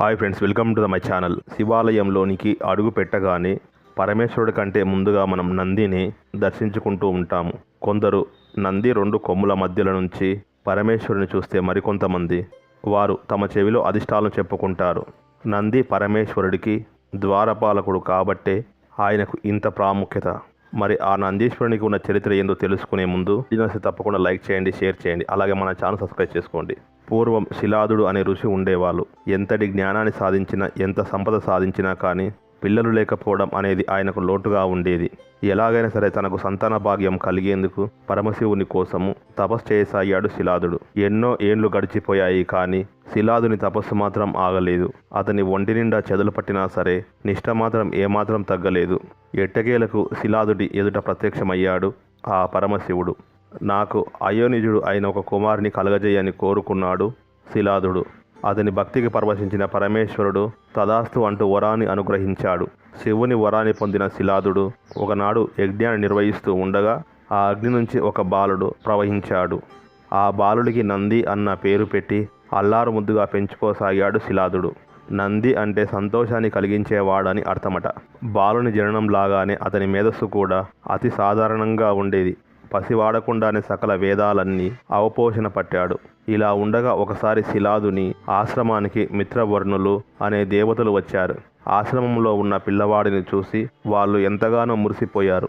Hi friends welcome to the my channel. శివాలయంలోనికి అడుగు పెట్టగానే పరమేశ్వరుడి కంటే ముందుగా మనం నందిని దర్శించుకుంటూ ఉంటాము. కొందరు నంది రెండు కొమ్ముల మధ్యల నుంచి పరమేశ్వరుని చూస్తే మరికొంతమంది వారు తమ చెవిలో అధిష్టాలను చెప్పుకుంటారు. నంది పరమేశ్వరుడికి ద్వారపాలకుడు కాబట్టే ఆయనకు ఇంత ప్రాముఖ్యత. మరి ఆ నందీశ్వరునికి ఉన్న చరిత్ర ఏందో తెలుసుకునే ముందు వీడియోని తప్పకుండా లైక్ చేయండి షేర్ చేయండి అలాగే మన ఛానల్ సబ్స్క్రైబ్ చేసుకోండి. పూర్వం శిలాదుడు అనే ఋషి ఉండేవాళ్ళు. ఎంతటి జ్ఞానాన్ని సాధించినా ఎంత సంపద సాధించినా కానీ పిల్లలు లేకపోవడం అనేది ఆయనకు లోటుగా ఉండేది. ఎలాగైనా సరే తనకు సంతాన భాగ్యం కలిగేందుకు పరమశివుని కోసము తపస్సు చేయసాగాడు శిలాదుడు. ఎన్నో ఏండ్లు గడిచిపోయాయి కానీ శిలాదుని తపస్సు మాత్రం ఆగలేదు. అతని ఒంటి నిండా చెదలు పట్టినా సరే నిష్ట మాత్రం ఏమాత్రం తగ్గలేదు. ఎట్టకేలకు శిలాదుడి ఎదుట ప్రత్యక్షమయ్యాడు ఆ పరమశివుడు. నాకు అయోనిజుడు అయిన ఒక కుమారుని కలగజేయని కోరుకున్నాడు శిలాదుడు. అతని భక్తికి పరవశించిన పరమేశ్వరుడు తదాస్తు అంటూ వరాన్ని అనుగ్రహించాడు. శివుని వరాన్ని పొందిన శిలాదుడు ఒకనాడు యజ్ఞాన్ని నిర్వహిస్తూ ఉండగా ఆ అగ్ని నుంచి ఒక బాలుడు ప్రవహించాడు. ఆ బాలుడికి నంది అన్న పేరు పెట్టి అల్లారు ముద్దుగా పెంచుకోసాగాడు శిలాదుడు. నంది అంటే సంతోషాన్ని కలిగించేవాడని అర్థమట. బాలుని జననం లాగానే అతని మేధస్సు కూడా అతి సాధారణంగా ఉండేది. పసివాడకుండానే సకల వేదాలన్నీ అవపోషణ పట్టాడు. ఇలా ఉండగా ఒకసారి శిలాదుని ఆశ్రమానికి మిత్రవర్ణులు అనే దేవతలు వచ్చారు. ఆశ్రమంలో ఉన్న పిల్లవాడిని చూసి వాళ్ళు ఎంతగానో మురిసిపోయారు.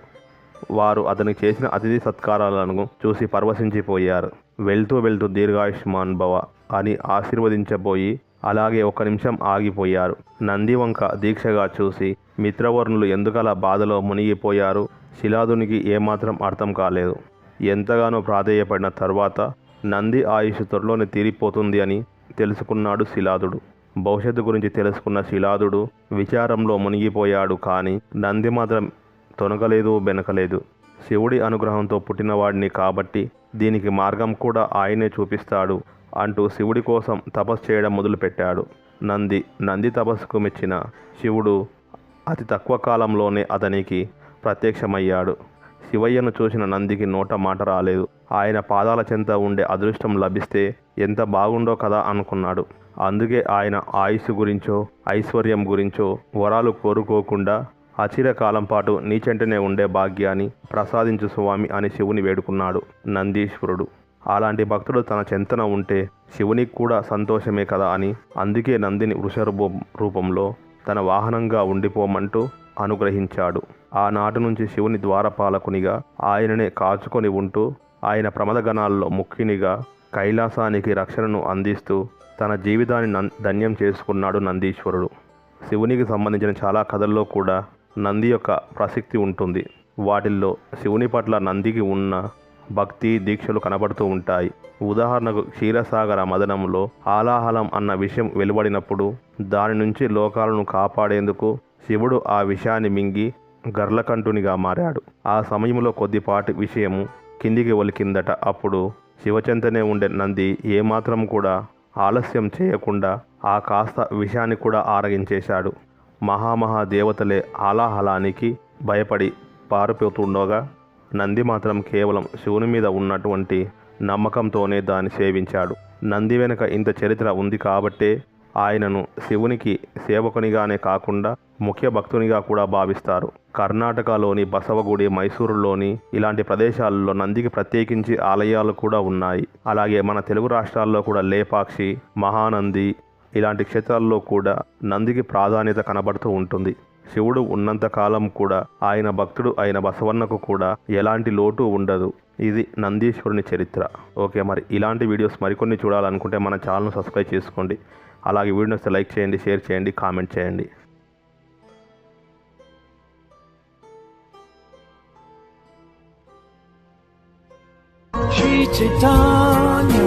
వారు అతనికి చేసిన అతిథి సత్కారాలను చూసి పరవశించిపోయారు. వెళ్తూ వెళ్తూ దీర్ఘాయుష్మాన్ భవ అని ఆశీర్వదించబోయి అలాగే ఒక నిమిషం ఆగిపోయారు. నందివంక దీక్షగా చూసి మిత్రవర్ణులు ఎందుకలా బాధలో మునిగిపోయారు? శిలాదునికి ఏమాత్రం అర్థం కాలేదు. ఎంతగానో ప్రాధేయపడిన తర్వాత నంది ఆయుష్ త్వరలోనే తీరిపోతుంది అని తెలుసుకున్నాడు శిలాదుడు. భవిష్యత్తు గురించి తెలుసుకున్న శిలాదుడు విచారంలో మునిగిపోయాడు కానీ నంది మాత్రం తొనకలేదు బెనకలేదు. శివుడి అనుగ్రహంతో పుట్టినవాడిని కాబట్టి దీనికి మార్గం కూడా ఆయనే చూపిస్తాడు. అంటూ శివుడి కోసం తపస్సు చేయడం మొదలుపెట్టాడు. నంది నంది తపస్సుకు మెచ్చిన శివుడు అతి తక్కువ కాలంలోనే అతనికి ప్రత్యక్షమయ్యాడు. శివయ్యను చూసిన నందికి నోట మాట రాలేదు. ఆయన పాదాల చెంత ఉండే అదృష్టం లభిస్తే ఎంత బాగుండో కదా అనుకున్నాడు. అందుకే ఆయన ఆయుస్సు గురించో ఐశ్వర్యం గురించో వరాలు కోరుకోకుండా అచిరకాలం పాటు నీచెంటనే ఉండే భాగ్యాన్ని ప్రసాదించు స్వామి అని శివుని వేడుకున్నాడు నందీశ్వరుడు. అలాంటి భక్తుడు తన చెంతన ఉంటే శివునికి కూడా సంతోషమే కదా అని అందుకే నందిని వృషరూప రూపంలో తన వాహనంగా ఉండిపోమంటూ అనుగ్రహించాడు. ఆనాటి నుంచి శివుని ద్వారపాలకునిగా ఆయననే కాచుకొని ఉంటూ ఆయన ప్రమదగణాల్లో ముఖ్యునిగా కైలాసానికి రక్షణను అందిస్తూ తన జీవితాన్ని నన్ ధన్యం చేసుకున్నాడు నందీశ్వరుడు. శివునికి సంబంధించిన చాలా కథల్లో కూడా నంది యొక్క ప్రసక్తి ఉంటుంది. వాటిల్లో శివుని పట్ల నందికి ఉన్న భక్తి దీక్షలు కనబడుతూ ఉంటాయి. ఉదాహరణకు క్షీరసాగర మదనంలో ఆలాహలం అన్న విషయం వెలువడినప్పుడు దాని నుంచి లోకాలను కాపాడేందుకు శివుడు ఆ విషయాన్ని మింగి గర్లకంఠునిగా మారాడు. ఆ సమయంలో కొద్దిపాటి విషయము కిందికి ఒలికిందట. అప్పుడు శివచంతనే ఉండే నంది ఏమాత్రం కూడా ఆలస్యం చేయకుండా ఆ కాస్త విషయాన్ని కూడా ఆరగించేశాడు. మహామహా దేవతలే ఆలాహలానికి భయపడి పారిపోతుండగా నంది మాత్రం కేవలం శివుని మీద ఉన్నటువంటి నమ్మకంతోనే దాన్ని సేవించాడు. నంది వెనుక ఇంత చరిత్ర ఉంది కాబట్టే ఆయనను శివునికి సేవకునిగానే కాకుండా ముఖ్య భక్తునిగా కూడా భావిస్తారు. కర్ణాటకలోని బసవగుడి మైసూరులోని ఇలాంటి ప్రదేశాల్లో నందికి ప్రత్యేకించి ఆలయాలు కూడా ఉన్నాయి. అలాగే మన తెలుగు రాష్ట్రాల్లో కూడా లేపాక్షి మహానంది ఇలాంటి క్షేత్రాల్లో కూడా నందికి ప్రాధాన్యత కనబడుతూ ఉంటుంది. శివుడు ఉన్నంత కాలం కూడా ఆయన భక్తుడు అయిన బసవన్నకు కూడా ఎలాంటి లోటు ఉండదు. ఇది నందీశ్వరుని చరిత్ర. ఓకే మరి ఇలాంటి వీడియోస్ మరికొన్ని చూడాలనుకుంటే మన ఛానల్ను సబ్స్క్రైబ్ చేసుకోండి. అలాగే వీడియోస్ లైక్ చేయండి షేర్ చేయండి కామెంట్ చేయండి. Sri Chaitanya